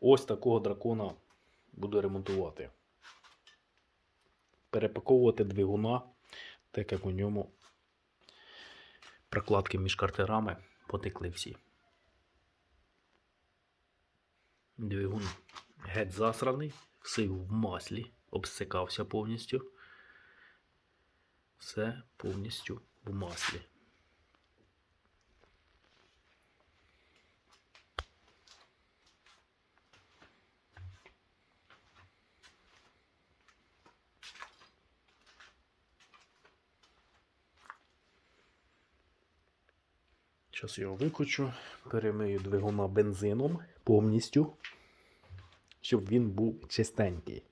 Ось такого дракона буду ремонтувати. Перепаковувати двигуна, так як у ньому прокладки між картерами потекли всі. Двигун геть засраний, сив в маслі, обсикався повністю. Все повністю в маслі. Зараз його викочу, перемию двигуна бензином повністю, щоб він був чистенький.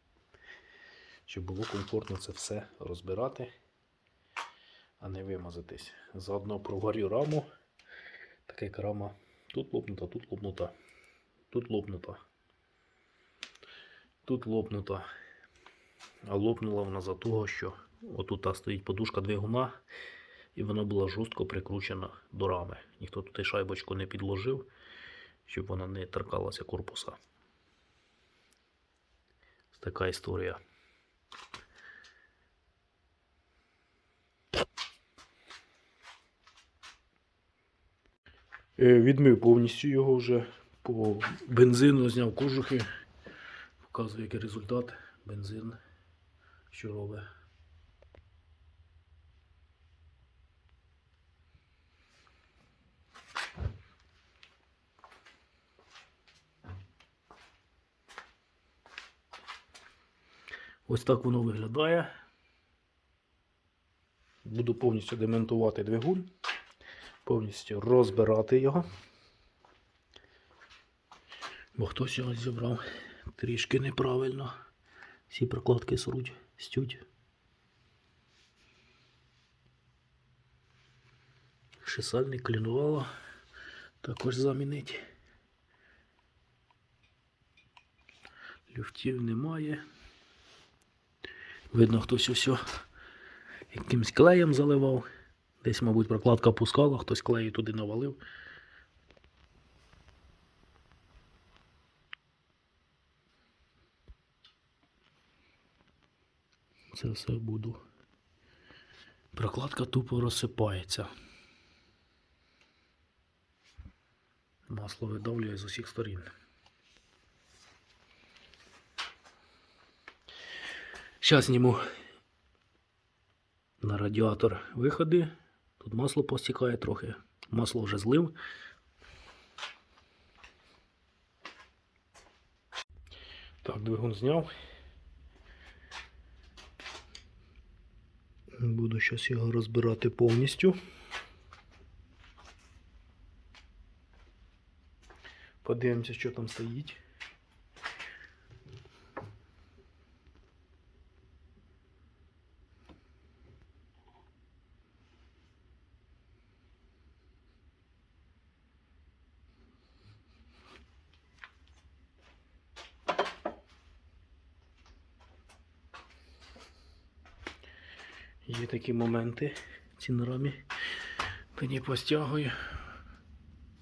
Щоб було комфортно це все розбирати, а не вимазатись. Заодно проварю раму. Така як рама тут лопнута, тут лопнута, тут лопнута, тут лопнута. А лопнула вона за того, що отут стоїть подушка двигуна, і вона була жорстко прикручена до рами. Ніхто тут і шайбочку не підложив, щоб вона не торкалася корпуса. Така історія. Е, Відмив повністю його вже по бензину, зняв кожухи. Показую, який результат. Бензин, що робить. Ось так воно виглядає. Буду повністю демонтувати двигун, повністю розбирати його. Бо хтось його зібрав трішки неправильно. Всі прокладки сруть, стють. Шисальник клінувало. Також замінить. Люфтів немає. Видно, хтось усе якимсь клеєм заливав. Десь, мабуть, прокладка пускала, хтось клею туди навалив. Це все буду. Прокладка тупо розсипається. Масло видавлює з усіх сторін. Зараз зніму на радіатор виходи. Тут масло постікає трохи. Масло вже злив. Так, двигун зняв. Буду зараз його розбирати повністю. Подивимося, що там стоїть. Є такі моменти цій рамі. Тоді постягую,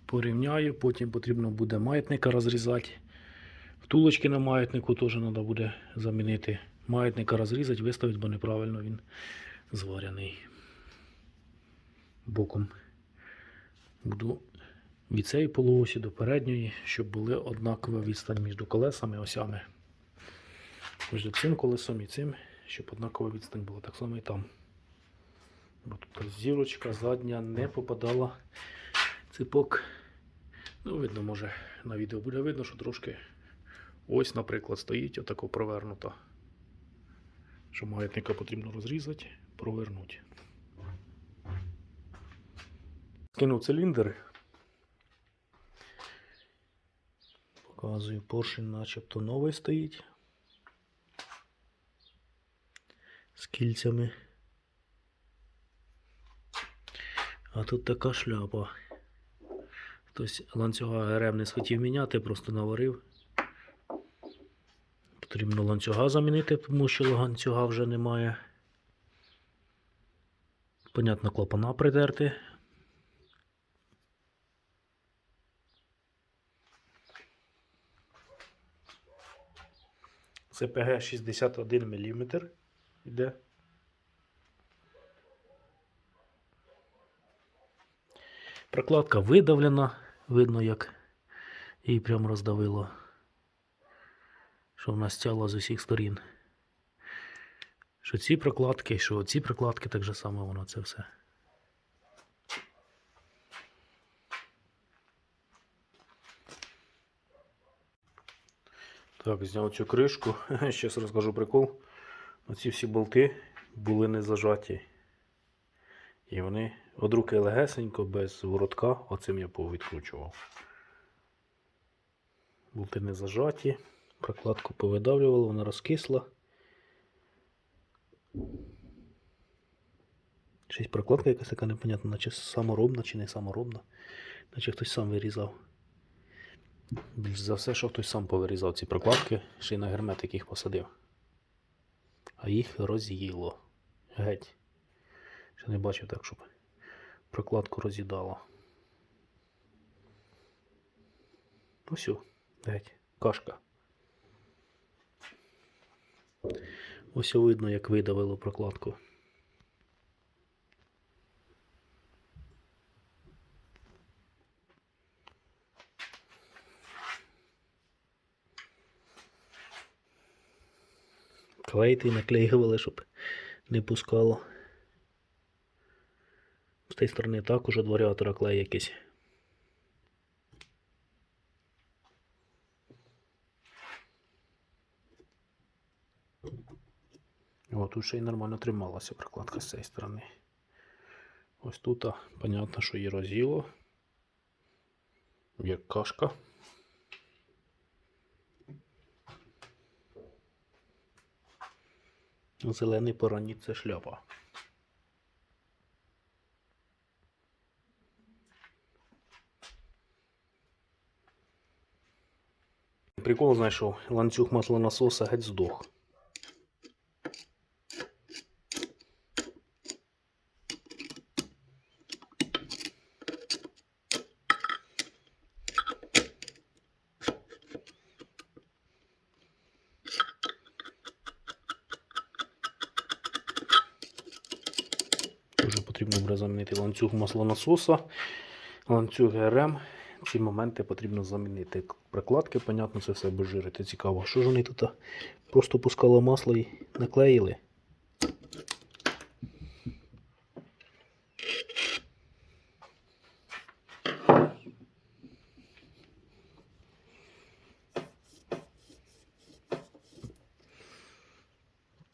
порівняю, потім потрібно буде маятника розрізати. Втулочки на маятнику теж треба буде замінити. Маятника розрізати, виставити, бо неправильно він зварений. Боком буду від цієї полуосі до передньої, щоб були однакова відстань між колесами, осями. Між цим колесом і цим, щоб однакова відстань була так само і там. Бо тут зірочка задня не попадала ципок. Ну, видно, може на відео буде видно, що трошки ось, наприклад, стоїть отако провернуто. Що маятника потрібно розрізати, провернути. Скинув циліндр. Показую, поршень начебто новий стоїть. З кільцями. А тут така шляпа. Хтось ланцюга ГРМ не схотів міняти, просто наварив. Потрібно ланцюга замінити, тому що ланцюга вже немає. Понятно, клапана притерти. Це ПГ 61 мм. Іде. Прокладка видавлена. Видно, як її прям роздавило. Що вона стяла з усіх сторін. Що ці прокладки, що ці прокладки, так же само воно це все. Так, зняв цю кришку. Зараз розкажу прикол. Оці всі болти були не зажаті. І вони од руки легесенько, без воротка, оцим я повідкручував. Болти не зажаті. Прокладку повидавлювало, вона розкисла. Щось прокладка якась така непонятна, наче саморобна чи не саморобна. Наче хтось сам вирізав. Більш за все, що хтось сам повирізав ці прокладки, ще й на герметик їх посадив. А їх роз'їло. Геть. Ще не бачив так, щоб прокладку роз'їдало. Ось, о, геть, кашка. Ось видно, як видавило прокладку. Клеїти і наклеювали, щоб не пускало. З тієї сторони також від варіатора клей якийсь. О, тут ще й нормально трималася прокладка з цієї сторони. Ось тут, а, понятно, що її роз'їло. Як кашка. Зелений пороніт це шляпа. Прикол знайшов, ланцюг маслонасоса геть здох. Дуже потрібно буде замінити ланцюг маслонасоса, ланцюг ГРМ. Ці моменти потрібно замінити. Прокладки, понятно, це все обезжирити. Цікаво, що ж вони тут просто пускало масло і наклеїли.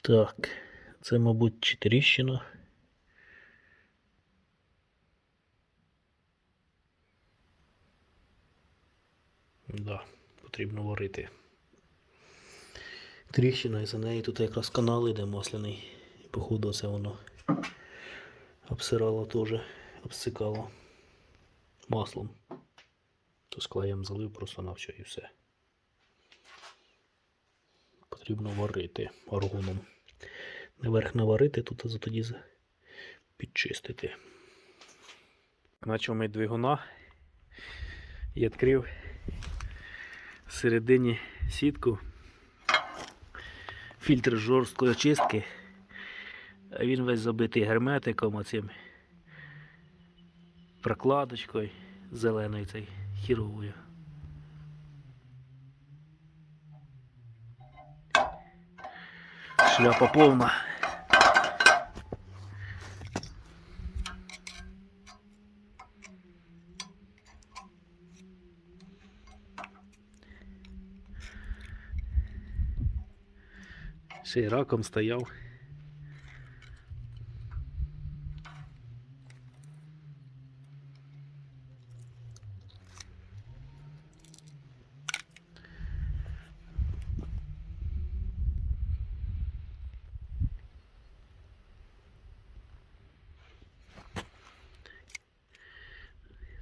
Так, це, мабуть, чи тріщина. Да, потрібно варити. Тріщина і за неї тут якраз канал іде масляний. І походу це воно обсирало теж, обсикало маслом. То з клеєм залив просто на все і все. Потрібно варити аргоном. Не верх наварити, тут а тоді підчистити. Начав ми двигуна і відкрив всередині сітку фільтр жорсткої очистки. Він весь забитий герметиком оцим прокладочкою зеленою цей хіровою. Шляпа повна. Ще й раком стояв.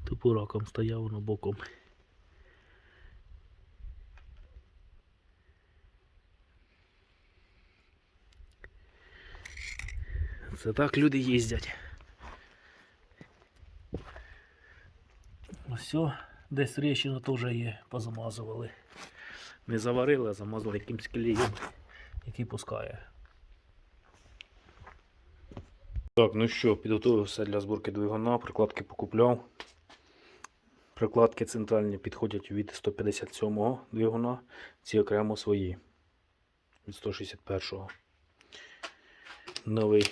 Тупо раком стояв воно боком. Це так люди їздять. Ось, десь тріщина теж є, позамазували. Не заварили, а замазали якимсь клеєм, який пускає. Так, ну що, підготував все для зборки двигуна, прикладки покупляв. Прикладки центральні підходять від 157-го двигуна, ці окремо свої від 161-го. Новий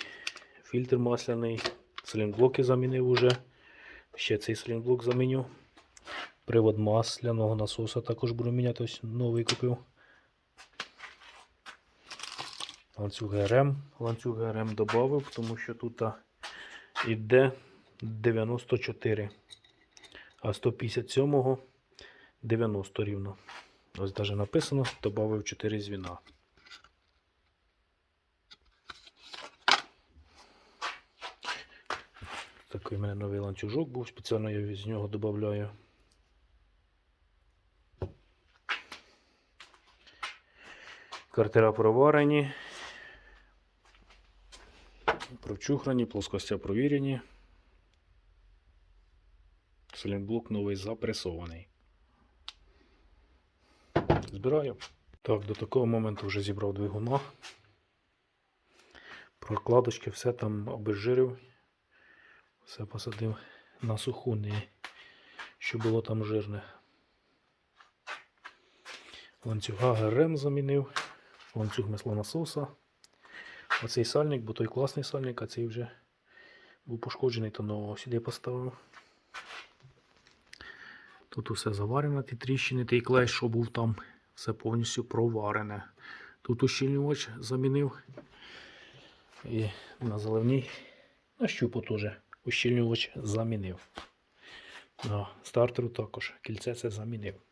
фільтр масляний, слінблоки замінив уже. Ще цей слінблок заміню. Привод масляного насоса також буду міняти, ось новий купив. Ланцюг ГРМ. Ланцюг ГРМ додав, тому що тут іде 94, а 157-го 90 рівно. Ось навіть написано, додав 4 звіна. Такий у мене новий ланцюжок був, спеціально я з нього додаю. Картера проварені, прочухрані, плоскостя провірені. Слінблок новий запресований. Збираю. Так, до такого моменту вже зібрав двигуна. Прокладочки, все там обезжирив. Все посадив на суху, не що було там жирне. Ланцюга ГРМ замінив, ланцюг маслонасоса. Оцей сальник, бо той класний сальник, а цей вже був пошкоджений, то нового сюди поставив. Тут усе заварене, ті тріщини, той клей, що був там, все повністю проварене. Тут ущільнювач замінив. І на заливній на щупу теж ущільнювач замінив. На стартеру також кільце це замінив.